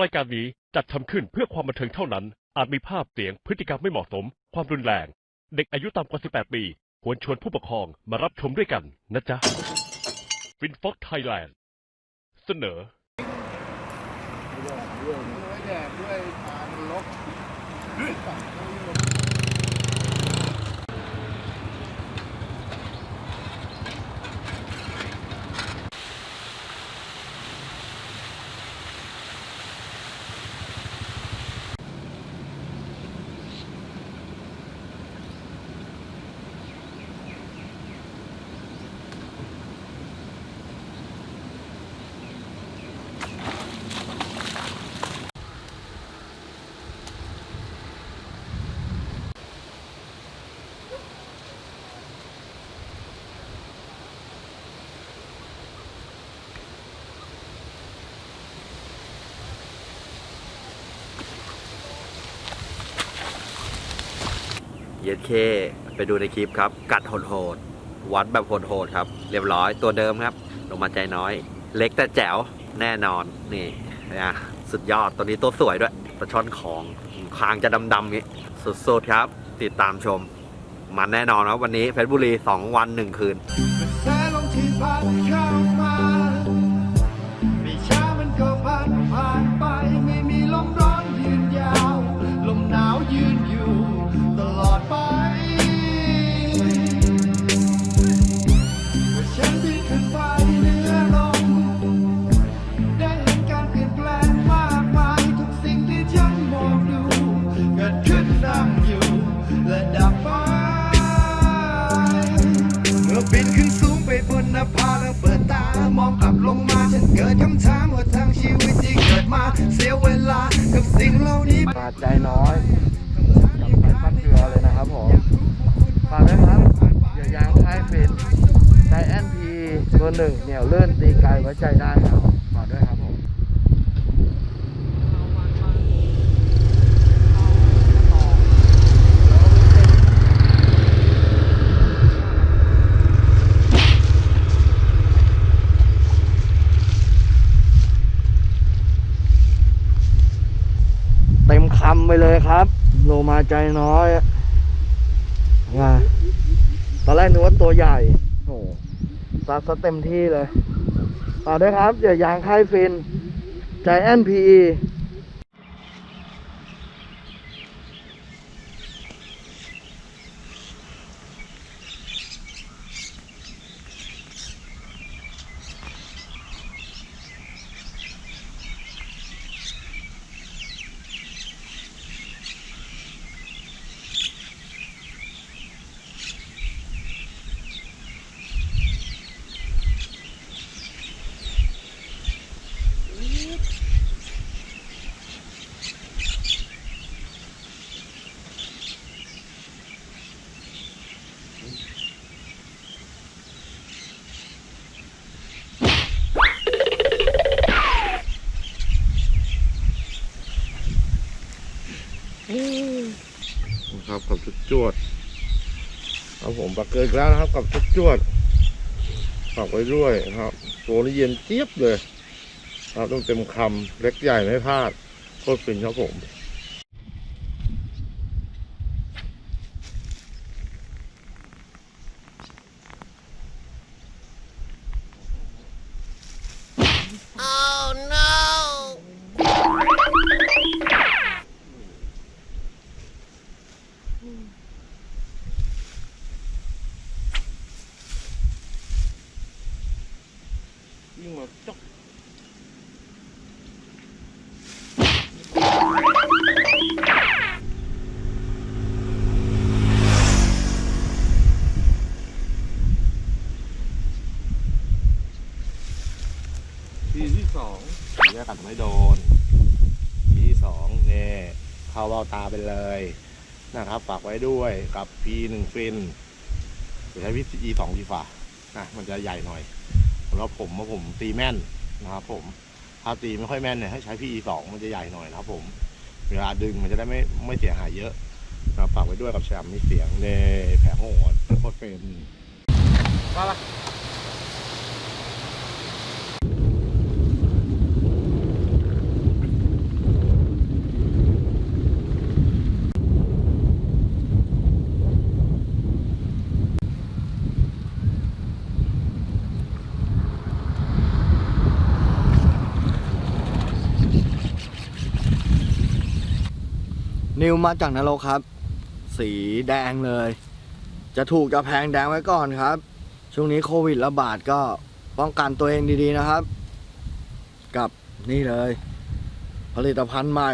รายการนี้จัดทำขึ้นเพื่อความบันเทิงเท่านั้น อาจมีภาพเสียงพฤติกรรมไม่เหมาะสม ความรุนแรง เด็กอายุต่ำกว่า 18 ปี ควรชวนผู้ปกครองมารับชมด้วยกันนะจ๊ะฟินฟ็อกไทยแลนด์เสนอด้วยแดดด้วยทางลบ เย็ดเคไปดูในคลิปครับ กัดโหดๆวัดแบบโหดๆครับ เรียบร้อยตัวเดิมครับ ลงมาใจน้อย เล็กแต่แจ๋วแน่นอนนี่นะสุดยอดตัวนี้ตัวสวยด้วยปลาช่อนของคางจะดำๆนี้สุดๆครับ ติดตามชม มันแน่นอนครับวันนี้เพชรบุรี 2 วัน 1 คืน เลยครับโลมาใจน้อยนะตอนแรกนึกว่าตัวใหญ่โอ้ซัดซะเต็มที่เลยต่อด้วยครับอย่ายางค่ายฟินใจแอนพีอีครับกับจุดจวดครับผม ปลาเกิดแล้วนะครับ กับจุดจวดฝากไว้ด้วยครับตัวนี้เย็นเจี๊ยบเลยครับต้องเต็มคำเล็กใหญ่ไม่พลาดโคตรฟินครับผม เบาตาไปเลยนะครับ ฝากไว้ด้วยกับ P หนึ่งฟินใช้พี่ E สองดีฝ่านะมันจะใหญ่หน่อยสำหรับผมว่าผมตีแม่นนะครับผมถ้าตีไม่ค่อยแม่นเนี่ยให้ใช้ PE สองมันจะใหญ่หน่อยนะครับผม เวลาดึงมันจะได้ไม่ไม่เสียหายเยอะนะครับฝากไว้ด้วยกับแชมป์มีเสียงในแผลโหดโคตรเฟรนมาละ นิวมาจากนรกครับ สีแดงเลย จะถูกจะแพงแดงไว้ก่อนครับ ช่วงนี้โควิดระบาดก็ป้องกันตัวเองดีๆนะครับ กับนี่เลย ผลิตภัณฑ์ใหม่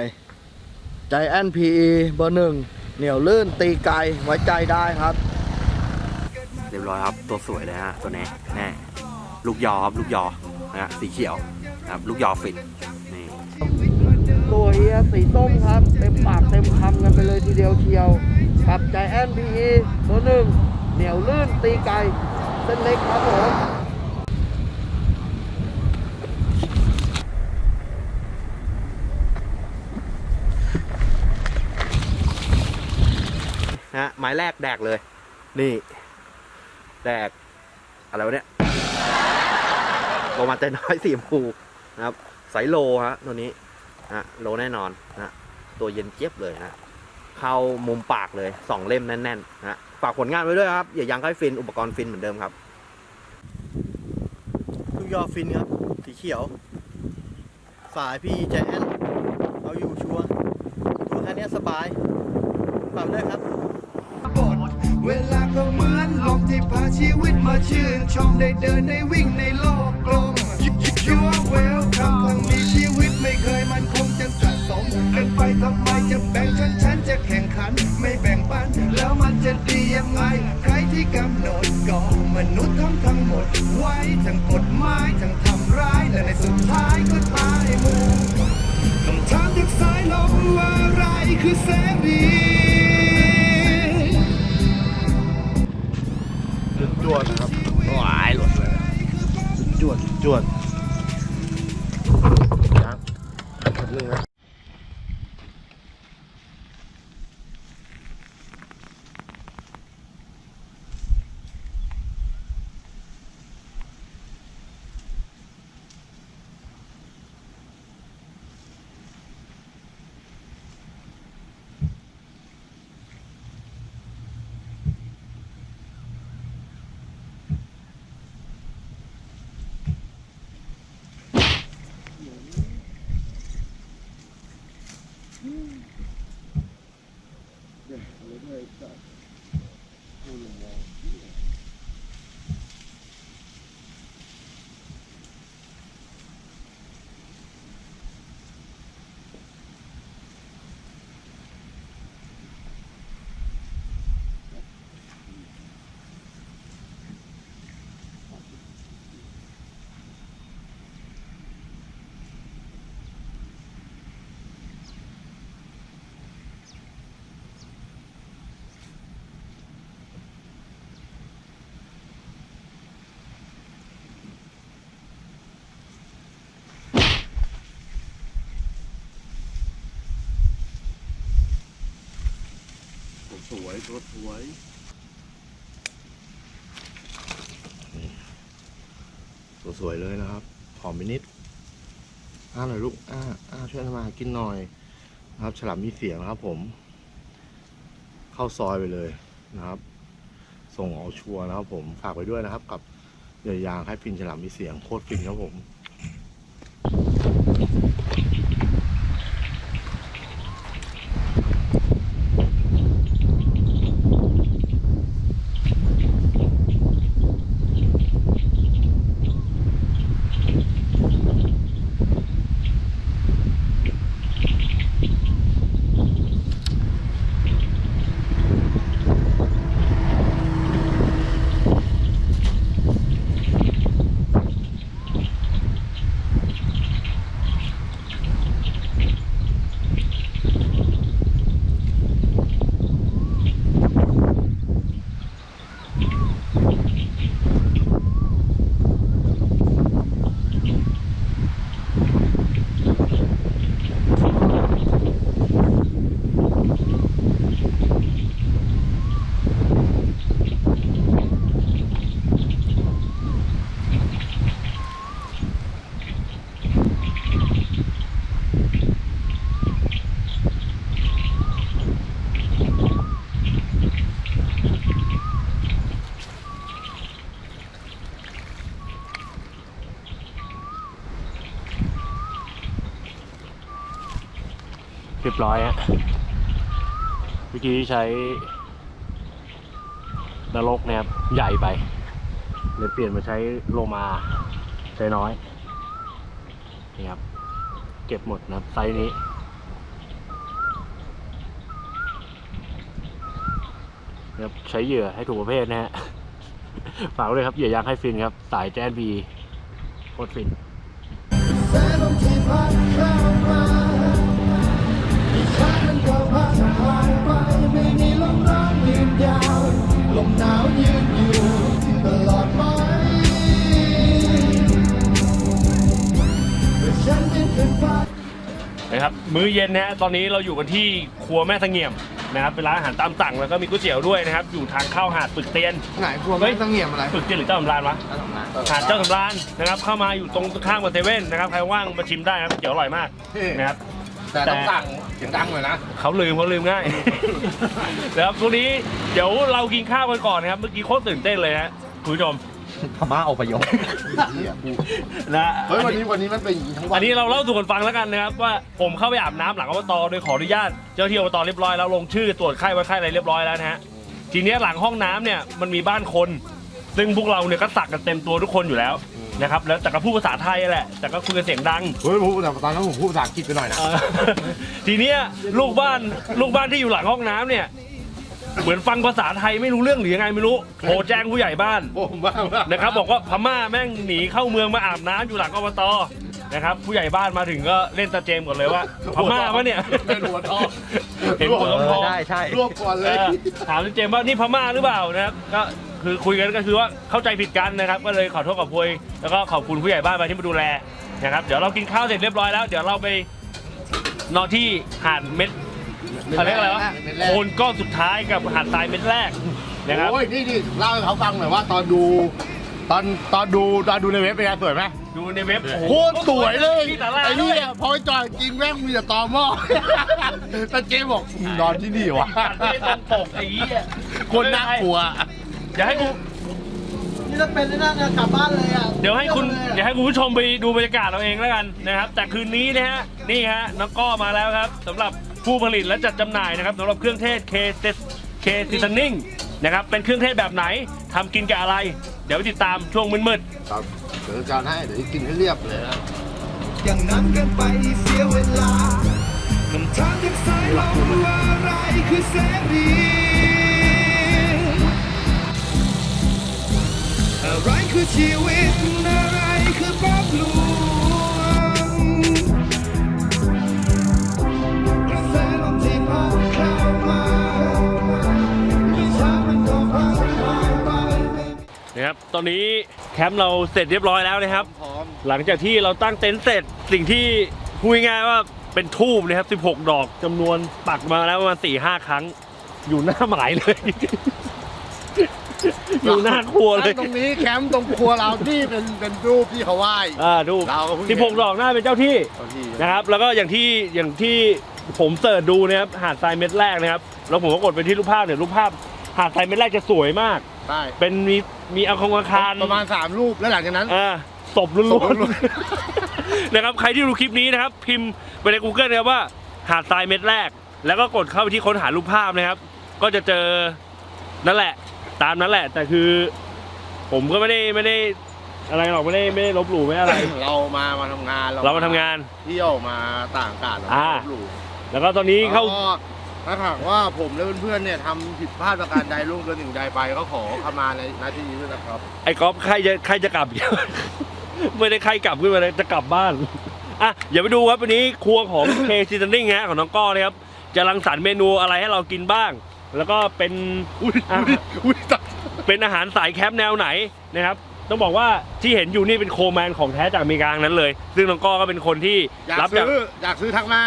ใจแอนพีเบอร์หนึ่งเหนียวลื่นตีไกลไว้ใจได้ครับ เรียบร้อยครับตัวสวยเลยฮะตัวนี้แน่ลูกยอครับลูกยอนะฮะสีเขียวนะครับลูกยอฟิต ตัวเฮียสีส้มครับ เต็มปากเต็มคำกันไปเลยทีเดียวเชียว กับใจแอนพีเบอร์หนึ่งเหนียวลื่นตีไกลเส้นเล็กครับผมนะฮะไม้แรกแดกเลย นี่ แดก อะไรวะเนี่ยโลมาใจน้อยสีชมพูนะครับไซส์โลฮะตัวนี้ นะฮะโลแน่นอนนะฮะตัวเย็นเจี๊ยบเลยนะเข้ามุมปากเลยสองเล่มแน่นๆนะฮะฝากผลงานไว้ด้วยครับอย่ายังให้ฟินอุปกรณ์ฟินเหมือนเดิมครับลูกยอฟินครับสีเขียว สายพี่ใจแอนเอาอยู่ชัวร์ตัวแค่เนี้ยสบายฝากด้วยครับเวลาก็เหมือนลมที่พาชีวิตมาชื่นชมได้เดินได้วิ่งในโลกกลม You're welcome ครั้งนี้ชี ที่กำหนดก็มนุษย์ทั้งทั้งหมด ไว้ทั้งกฎหมายทั้งทำร้าย และในสุดท้ายก็ตายหมู่คำถามจากสายลมว่าอะไรคือเสรีจวดนะครับว้ายหลุดเลยจวดจวดยังนิดนึงนะ สวยตัวสวยตัวสวยเลยนะครับหอมไปนิดอ้าหน่อยลูกอ้าอ้าช่วยทำมากินหน่อยนะครับ ฉลามมีเสียงนะครับ ผม เข้าซอยไปเลยนะครับ ส่งเอาชัวร์นะครับ ผมฝากไว้ด้วยนะครับ กับเหยื่อยางให้ฟินฉลามมีเสียงโคตรฟินครับผม ร้อยฮะเมื่อกี้ใช้นรกนะครับใหญ่ไปเลยเปลี่ยนมาใช้โลมาใช้น้อยนี่ครับ เก็บหมดนะครับไซส์นี้นะครับใช้เหยื่อให้ถูกประเภทนะฮะฝากไว้ด้วยครับเหยื่อยางให้ฟินครับ สายแจนบีโคตรฟิน มหนาวยืนอยู่ตลอดไปเมื่อฉันยังขึ้นฟ้า นะครับมื้อเย็นนะฮะตอนนี้เราอยู่กันที่ครัวแม่ตะเงี่ยมนะครับเป็นร้านอาหารตามสั่งแล้วก็มีก๋วยเตี๋ยวด้วยนะครับ อยู่ทางเข้าหาดปึกเตียนไหนกลัวเฮ้ไม่ยต้องเงียบอะไรปึกเตียนหรือเจ้าสำราญวะหาดเจ้าสำราญนะครับ เข้ามาอยู่ตรงข้างกับเซเว่นนะครับใครว่างมาชิมได้ครับก๋วยเตี๋ยวอร่อยมากนะครับ แต่ต้องสั่งเสียงดังหน่อยนะ เขาลืมเขาลืมง่าย นะครับช่วงนี้เดี๋ยวเรากินข้าวกันก่อนนะครับ เมื่อกี้โคตรตื่นเต้นเลยฮะคุณผู้ชม พม่าอพยพนะเฮ้ยวันนี้วันนี้มันเป็นอย่างนี้ทั้งวัอันนนี้เราเล่าสู่กันฟังแล้วกันนะครับว่าผมเข้าไปอาบน้ำหลังอบตโดยขออนุญาตเจ้าหน้าที่อบตเรียบร้อยแล้วลงชื่อตรวจไข้วัดไข้อะไรเรียบร้อยแล้วนะฮะทีเนี้ยหลังห้องน้ำเนี่ยมันมีบ้านคน ซึ่งพวกเราเนี่ยก็สักกันเต็มตัวทุกคนอยู่แล้ว นะครับแล้วแต่ก็พูดภาษาไทยแหละ แต่ก็คุยกันเสียงดัง เฮ้ยผมแต่ตอนนั้นผมพูดภาษาอังกฤษไปหน่อยนะ เออทีเนี้ยลูกบ้านลูกบ้านที่อยู่หลังห้องน้ำเนี่ย เหมือนฟังภาษาไทยไม่รู้เรื่องหรือยังไงไม่รู้โทรแจ้งผู้ใหญ่บ้านโอ้ผมบ้าบ้านะครับบอกว่าพม่าแม่งหนีเข้าเมืองมาอาบน้ำอยู่หลังอบตนะครับ ผู้ใหญ่บ้านมาถึงก็เล่นตาเจมก่อนเลยว่าพม่ามะเนี่ยเป็นหัวทองเห็นหัวทองทองใช่ใช่ รวบก่อนเลยเออถามเจมส์ว่านี่พม่าหรือเปล่านะครับก็ คือคุยกันก็คือว่าเข้าใจผิดกันนะครับ ก็เลยขอโทษกับพุยแล้วก็ขอบคุณผู้ใหญ่บ้านมาที่มาดูแลนะครับ เดี๋ยวเรากินข้าวเสร็จเรียบร้อยแล้ว เดี๋ยวเราไปนอนที่หาดเม็ดเขาเรียกอะไรวะเม็ดแรก โคนก้อนสุดท้ายกับหาดทรายเม็ดแรกนะครับ โอ้ยนี่นี่เล่าให้เขาฟังหน่อยว่าตอนดู ตอนตอนดูตอนดูในเว็บเป็นไงสวยไหมดูในเว็บโคตรสวยเลยที่ตลาดไอ้ด้นี่วยพอไปจอดจริงแม่งมีแต่ตอหม้อแต่เจ๊บอกนอนที่นี่วะไม่ตรงปกไอ้เหี้ยคนน่ากลัว เดี๋ยวให้กูนี่ถ้าเป็นนั่นนะกลับบ้านเลยอะเดี๋ยวให้คุณเดี๋ยวให้คุณผู้ชมไปดูบรรยากาศเราเองแล้วกันนะครับ แต่คืนนี้นะฮะนี่ฮะน้องก้อมาแล้วครับสำหรับผู้ผลิตและจัดจำหน่ายนะครับสำหรับเครื่องเทศ K K Seasoning นะครับเป็นเครื่องเทศแบบไหนทำกินกับอะไร เดี๋ยวไปติดตามช่วงมืดครับเดี๋ยวจานให้เดี๋ยวกินให้เรียบเลยนะอย่างนั้นกันไปเสียเวลาคำถามจากสายลมว่าอะไรคือเสรี อะไรคือชีวิต อะไรคือป๊อปลวงกระแสลมที่พัดเข้ามาไม่ช้ามันก็พัดผ่านไปๆนะครับ ตอนนี้แคมป์เราเสร็จเรียบร้อยแล้วนะครับ หลังจากที่เราตั้งเต็นท์เสร็จสิ่งที่พูดง่ายๆว่าเป็นทูบนะครับ 16 ดอกจำนวนปักมาแล้วประมาณ4-5 ครั้ง อยู่หน้าหมายเลย อยู่หน้าครัวเลย ตรงนี้แคมป์ตรงครัวเราที่เป็นเป็นรูปที่เขาไหว้ อ่าดูเราก็เพิ่งสิบหกดอกหน้าเป็นเจ้าที่เจ้าที่ นะครับ แล้วก็อย่างที่อย่างที่ผมเสิร์ชดูนะครับหาดทรายเม็ดแรกนะครับ แล้วผมก็กดไปที่รูปภาพเนี่ยรูปภาพหาดทรายเม็ดแรกจะสวยมาก ใช่เป็นมีมีอาคงอาคาร ประมาณสามรูปแล้วหลังจากนั้น อ่าศพล้ศวนพล้วน ๆ นะครับ ใครที่ดูคลิปนี้นะครับ พิมพ์ไปใน Google นะครับว่า หาดทรายเม็ดแรก แล้วก็กดเข้าไปที่ค้นหารูปภาพนะครับ ก็จะเจอนั่นแหละ ตามนั้นแหละ แต่คือ ผมก็ไม่ได้ไม่ได้อะไรหรอกไม่ได้ไม่ได้ลบหลู่ไม่อะไร เรามามาทำงานเรามาทำงาน เที่ยวมาต่างอากาศเราอ่าลบหลู่แล้วก็ตอนนี้เข้า แล้วก็ถ้าหากว่าผมและเพื่อนๆเนี่ยทำผิดพลาดประการใดล่วงเกินหนึ่งใดไปก็ขอขมาในหน้าที่นี้ด้วยนะครับ ไอ้ก๊อฟใครจะใครจะกลับ ไม่ได้ใครกลับขึ้นมาเลยจะกลับบ้านอะอย่าไปดูครับวันนี้ครัวของ เคซีซันนิ่งฮะของน้องก้อนะครับ จะรังสรรค์เมนูอะไรให้เรากินบ้าง แล้วก็เป็นอุ้ยอะอุ้ยอุ้ยตัดเป็นอาหารสายแคมป์แนวไหนนะครับ ต้องบอกว่าที่เห็นอยู่นี่เป็นโคแมนของแท้จากอเมริกาทั้งนั้นเลย ซึ่งน้องก้อก็เป็นคนที่อยากรับจากซื้ออยากซื้อทักมา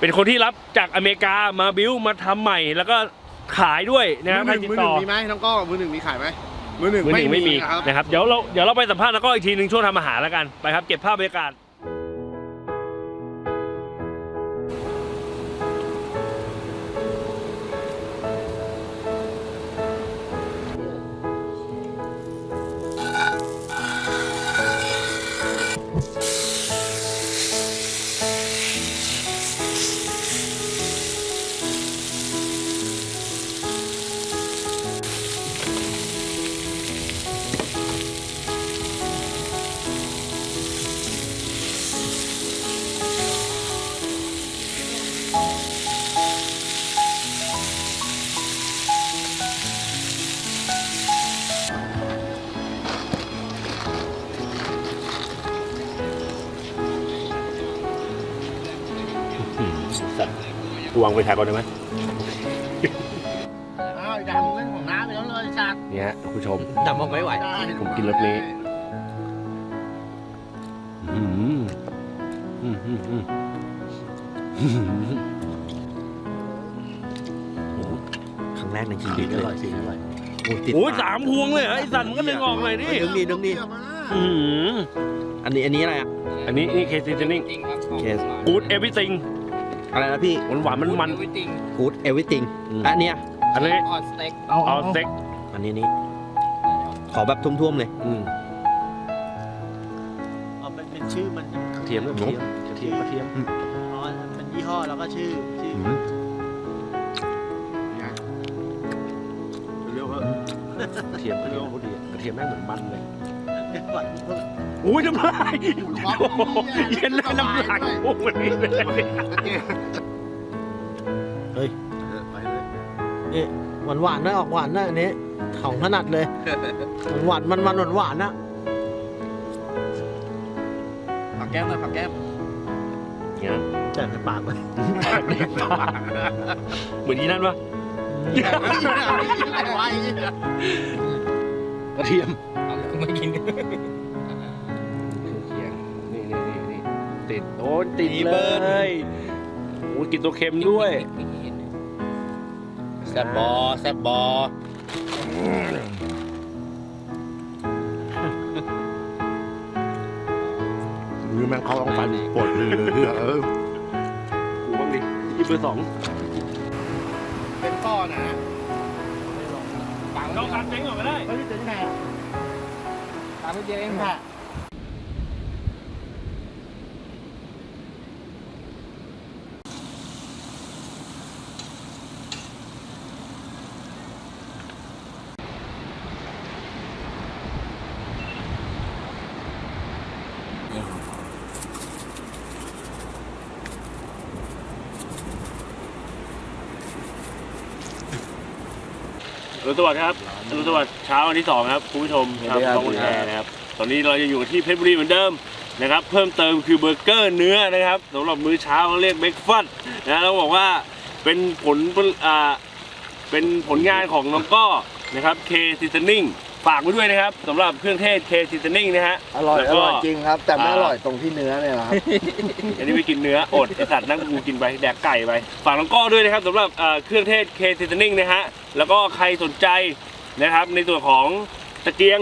เป็นคนที่รับจากอเมริกามาบิวมาทำใหม่ แล้วก็ขายด้วยนะครับมืให้อหตินึ่ดงมือหต่นึ่องมีไหมน้องก้อมือหนึ่งมีขายไหมมือหนึ่งมือหนึ่งไม่มีนะครับนะครับเดี๋ยวเราเดี๋ยวเราไปสัมภาษณ์แล้วก็อีกทีหนึ่งช่วงทำอาหารแล้วกันไปครับ เก็บภาพบรรยากาศ วางไปถ่ายก่อนได้ไหมอ้าวดำเล่นของน้ำไปแล้วเลยสัตว์เนี่ยฮะคุณผู้ชม ดำมองไม่ไหวผมกินรสนี้ อืมอืมอืมอืมอืมครั้งแรกในชีสีวิตอเลยร่อยสีอร่อยโอ้ติดโอ้ยปกสามพวงเลยเหรอไอ้สัตว์มันก็ดึงออกหน่อยดิดึงดีดึงดีอืมอันนี้อันนี้อะไรอะ อันนี้นี่เคสซีนิ่งเคสกูดเอวิติง อะไรนะพี่หวานหวานมันมัน good everything อืมอันเนี้ยอันนี้เอาเอาเอาสเต็กอันนี้นี่ขอแบบทุ่มๆเลยอืมอ๋อมันเป็นชื่อมันกระเทียมกระเทียมกระเทียมกระเทียมอ๋อเป็นยี่ห้อแล้วก็ชื่อชื่อเร็วเถอะกระเทียมกระเทียมเขาดีอะกระเทียมแม่งเหมือนมันเลย ก่อนอุ้ยน้ำลายโอ้โหเย็นเลยน้ำลายพุ่งแบบนี้เลยไปเลยนี่หวานหวานๆนะออกหวานนะอันนี้ของถนัดเลยหวานมันมันหวานหวานๆนะผักแก้มนะผักแก้มเนี่ยแต่ในปากเลยเหมือนยีนั่นปะอะไรวะกระเทียม ไม่กินเคียงนี่นี่นี่นี่ติดโอ้ยติดมีเลเบิร์น ยโอ้ยกินตัวเค็มด้วยแซบบอแซบบอมือแม่งเขาต้องฟันปวดมือเออกูบ้างดิยี่เบอร์สองเป็นก้อนนะเราการเจ๊งออกมาได้ไม่ได้เจ๋งไง ตามไม่เจ๋งค่ะอรุณสวัสดิ์ครับอรุณ สวัสดิ์เช้าวันที่สองครับคุณผู้ชมชาวบางคนแทนะครับ ตอนนี้เราจะอยู่ที่เพชรบุรีเหมือนเดิมนะครับ เพิ่มเติมคือเบอร์เกอร์เนื้อนะครับสำหรับมื้อเช้าเขาเรียกเบรกฟาสต์นะต้องบอกว่าเป็นผลอ่าเป็นผลงานของน้องก้อนะครับเคซีซันนิ่งฝากไว้ด้วยนะครับสำหรับเครื่องเทศเคซีซันนิ่งนะฮะอร่อยแล้วอก็ร่อยจริงครับ แต่ไม่อ่าอร่อยตรงที่เนื้อเนี่ยแหละครับอันนี้ไปกินเนื้ออดไอสัตว์นั่งกูกินไปแดกไก่ไปฝากน้องก้อด้วยนะครับสำหรับอ่าเครื่องเทศเคซีซันนิ่งนะฮะแล้วก็ใครสนใจ นะครับ ในส่วนของตะเกียง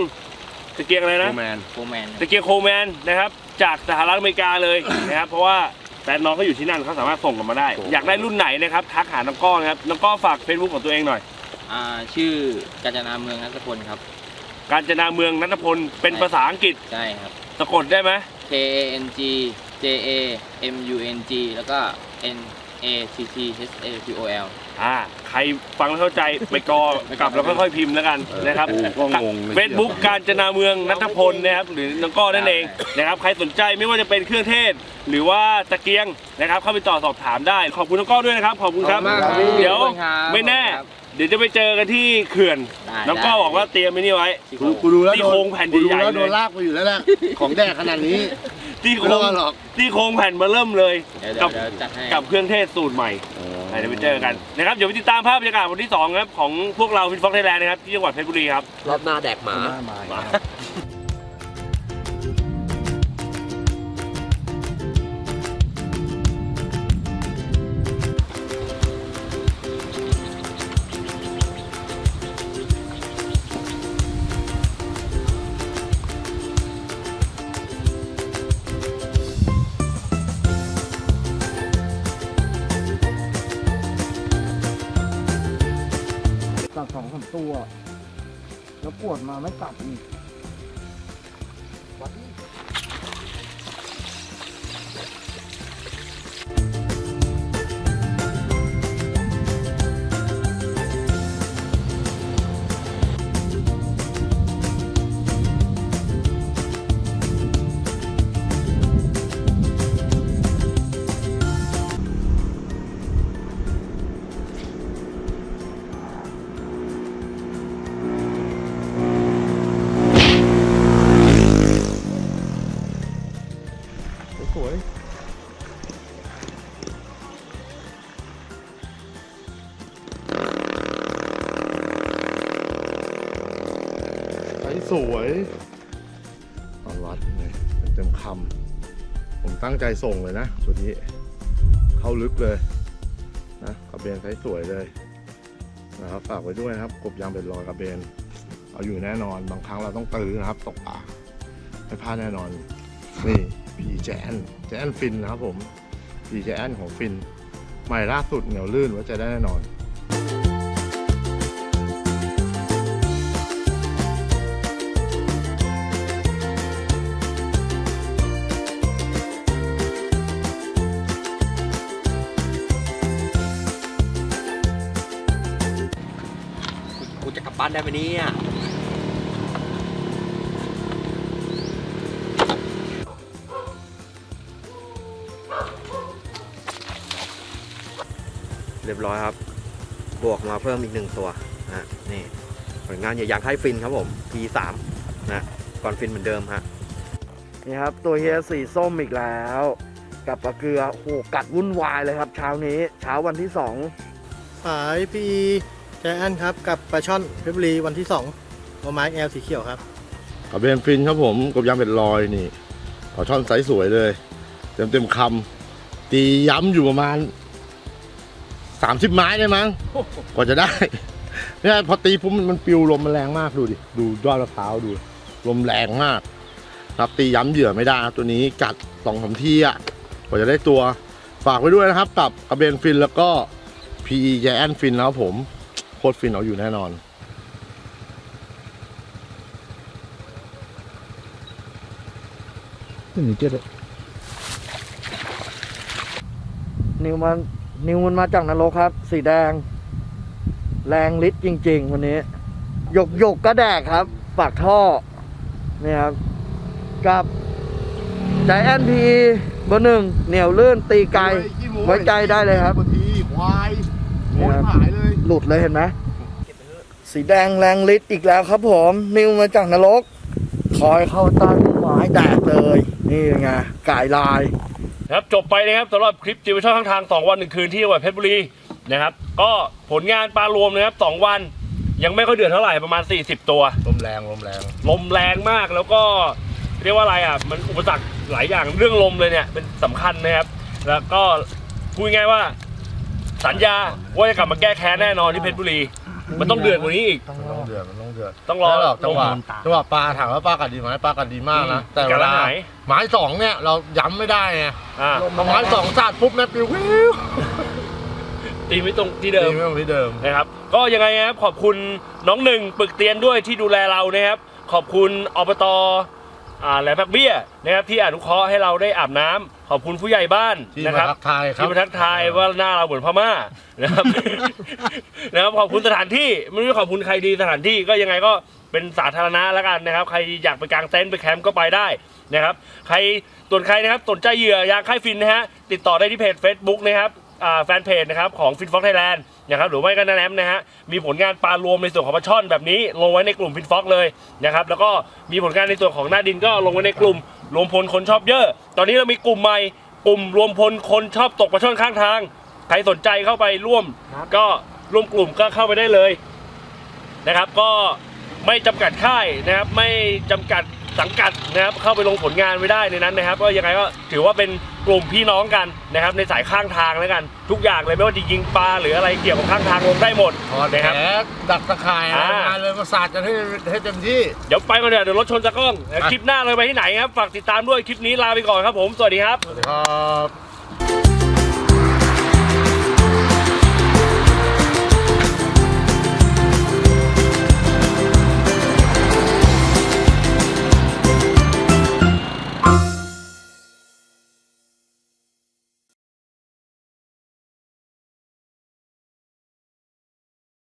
ตะเกียงอะไรนะ โฟแมนโฟแมนตะเกียงโคแมนนะครับ จากสหรัฐอเมริกาเลย นะครับ เพราะว่าแฟนน้องเขาอยู่ที่นั่นเขาสามารถส่งกลันมาได้ อยากได้รุ่นไหนนะครับทักหาน้องก้อนะครับน้องก้อฝากเฟซบุ๊กของตัวเองหน่อย อ่าชื่อกาญจนาเมืองนัทพลครับ การจนาเมืองนัทพลเป็นภาษาอังกฤษใช่ครับ สะกดได้ไหม K A N G J A M U N G แล้วก็ N A T T H A P O L อ่าใครฟังไม่เข้าใจไปกอกลับแล้วค่อยๆพิมพ์แล้วกันนะครับก็งงเฟซบุ๊กการจนาเมืองนัทพลนะครับหรือน้องก้อนั่นเองนะครับใครสนใจไม่ว่าจะเป็นเครื่องเทศ หรือว่าตะเกียงนะครับเข้าไปต่อสอบถามได้ ขอบคุณน้องก้อด้วยนะครับขอบคุณครับขอบคุณมากครับเดี๋ยวขอบคุณครับไม่แน่ครับ เดี๋ยวจะไปเจอกันที่เขื่อน ได้น้องก้อได้บอกว่าเตรียมไอ้นี่ไว้ที่กูโคกูดูแล้วที่โดโครนงแผ่นกูดูใหญ่ๆแล้วโดนเลยลากไปอยู่แล้วแหละของแดกขนาดนี้ที่โคไม่รต้องงหรอก ที่โครงแผ่นมาเริ่มเลย เดี๋ยวกับเดี๋ยวจัดให้กับเครื่องเทศสูตรใหม่เดี๋ยวไปเจอกันนะครับเดี๋ยวไปติดตามภาพบรรยากาศวันที่สองครับของพวกเราฟินฟ็อกไทยแลนด์นะครับที่จังหวัดเพชรบุรีครับรอบหน้าแดกหมาตัด ดมาไม่กลับอีก ตั้งใจส่งเลยนะตัวนี้เข้าลึกเลยนะกระเบนไซส์สวยเลยนะครับฝากไว้ด้วยนะครับ กบยางเป็นรอยกระเบน เอาอยู่แน่นอนบางครั้งเราต้องตื้อนะครับ ตกปลาไม่พลาดแน่นอน นี่พีแจนแจนฟินนะครับผมพีแจนของฟินใหม่ล่าสุดเหนียวลื่นไว้ใจได้แน่นอน กูจะกลับบ้านได้ไหมเนี่ยเรียบร้อยครับ บวกมาเพิ่มอีกหนึ่งตัวนะนี่ผลงานอย่าอยากให้ฟินครับผม P3 นะก่อนฟินเหมือนเดิมฮะนี่ครับ ตัวเฮียสีส้มอีกแล้ว กับปลาเกลือโอ้โหกัดวุ่นวายเลยครับ เช้านี้เช้าวันที่สองสายพีแจแอนครับกับปลาช่อนเพชรบุรีวันที่2เอาไม้แอลสีเขียวครับกระเบนฟินครับผมกบยางเป็นรอยนี่ขอช่อนไซส์สวยเลย เต็มเต็มคำตีย้ำอยู่ประมาณ30ไม้ได้มั้งกว่าจะได้เนี่ยพอตีปุ๊บมันมันปิวลมมันแรงมากดูดิดูยอดมะพร้าวดู ลมแรงมากครับตีย้ำเหยื่อไม่ได้ครับตัวนี้กัดสองสามที่อะกว่าจะได้ตัวฝากไว้ด้วยนะครับ กับกระเบนฟินแล้วก็ PE แยแอนฟินนะครับผม คตรฟินเอาอยู่แน่นอนนิวมันนิวมันมาจากนรกครับ สีแดง แรงฤทธิ์จริง ๆ วันนี้หยกหยกก็แดกครับ ปากท่อนี่ครับกับใจแอนพีเบอร์หนึ่งเหนียวลื่นตีไกลไว้ใจได้เลยครับทีควายนี่ครับหายเลยห ลุดเลยเห็นไหมสีแดงแรงฤทธิ์อีกแล้วครับผมนิวมาจากนรกคอยเข้าตั้งหมายแดกเลย นี่ไงกายลายนะครับจบไปนะครับสำหรับคลิปจิวช่องข้างทาง 2 วัน1คืนที่จังหวัดเพชรบุรีนะครับก็ผลงานปลารวมนะครับ 2 วัน ยังไม่ค่อยเดือดเท่าไหร่ประมาณ 40 ตัว ลมแรงลมแรงลมแรงมากแล้วก็เรียกว่าอะไรอะมันอุปสรรคหลายอย่างเรื่องลมเลยเนี่ยเป็นสำคัญนะครับ แล้วก็พูดง่ายๆว่า สัญญาว่าจะกลับมาแก้แค้นแน่นอนที่เพชรบุรี มันต้องเดือดกว่านี้อีก มันต้องเดือดมันต้องเดือดต้องรอไม่หรอกจังหวะลมจังหวะปลาถามว่าปลากัดดีไหมปลากัดดีมากนะ แต่เวกัดแล้ลาวหายไม้สองเนี่ยเราย้ำไม่ได้ไงอ่าพอไม้สองสาดปุ๊บนะปิววิวตีไม่ตรงที่เดิม ดีไม่ตรงที่เดิม นะครับก็ยังไงนะครับขอบคุณน้องหนึ่งปึกเตียนด้วยที่ดูแลเรานะครับ ขอบคุณอบตอ่าแหลมพักเบี้ยนะครับที่อนุเคราะห์ให้เราได้อาบน้ำ ขอบคุณผู้ใหญ่บ้านที่นะมาครับทักทายครับ ที่มาทักทายว่าหน้าเราเหมือนพม่านะครับ นะครับขอบคุณสถานที่ไม่รู้จะขอบคุณใครดีสถานที่ก็ยังไงก็เป็นสาธารณะแล้วกันนะครับ ใครอยากไปกางเต็นท์ไปแคมป์ก็ไปได้นะครับ ใครส่วนใครนะครับสนใจเหยื่อยางค่ายฟินนะฮะติดต่อได้ที่เพจ Facebook นะครับอ่าแฟนเพจนะครับของฟินฟ็อกไทยแลนด์นะครับหรือไม่ก็นาแนมนะฮะมีผลงานปลารวมในส่วนของปลาช่อนแบบนี้ลงไว้ในกลุ่มฟินฟ็อกเลยนะครับแล้วก็มีผลงานในส่วนของหน้าดินก็ลงไว้ในกลุ่ม รวมพลคนชอบเยอะ ตอนนี้เรามีกลุ่มใหม่กลุ่มรวมพลคนชอบตกปลาช่อนข้างทาง ใครสนใจเข้าไปร่วมก็ร่วมกลุ่มก็เข้าไปได้เลยนะครับ ก็ไม่จำกัดค่ายนะครับ ไม่จำกัด สังกัดนะครับเข้าไปลงผลงานไว้ได้ในนั้นนะครับก็ยังไงก็ถือว่าเป็นกลุ่มพี่น้องกันนะครับในสายข้างทางแล้วกัน ทุกอย่างเลยไม่ว่าจะยิงปลาหรืออะไรเกี่ยวกับข้างทางลงได้หมดถอดนะครับแหดักตะข่ายอะไรอ่ามมาเลยมาสาดกันให้ให้เต็มที่เดี๋ยวไปกันเดี๋ยวเดี๋ยวรถชนจะกล้องอะคลิปหน้าเราไปที่ไหนครับฝากติดตามด้วยคลิปนี้ลาไปก่อนครับผมสวัสดีครับสวัสดีครับ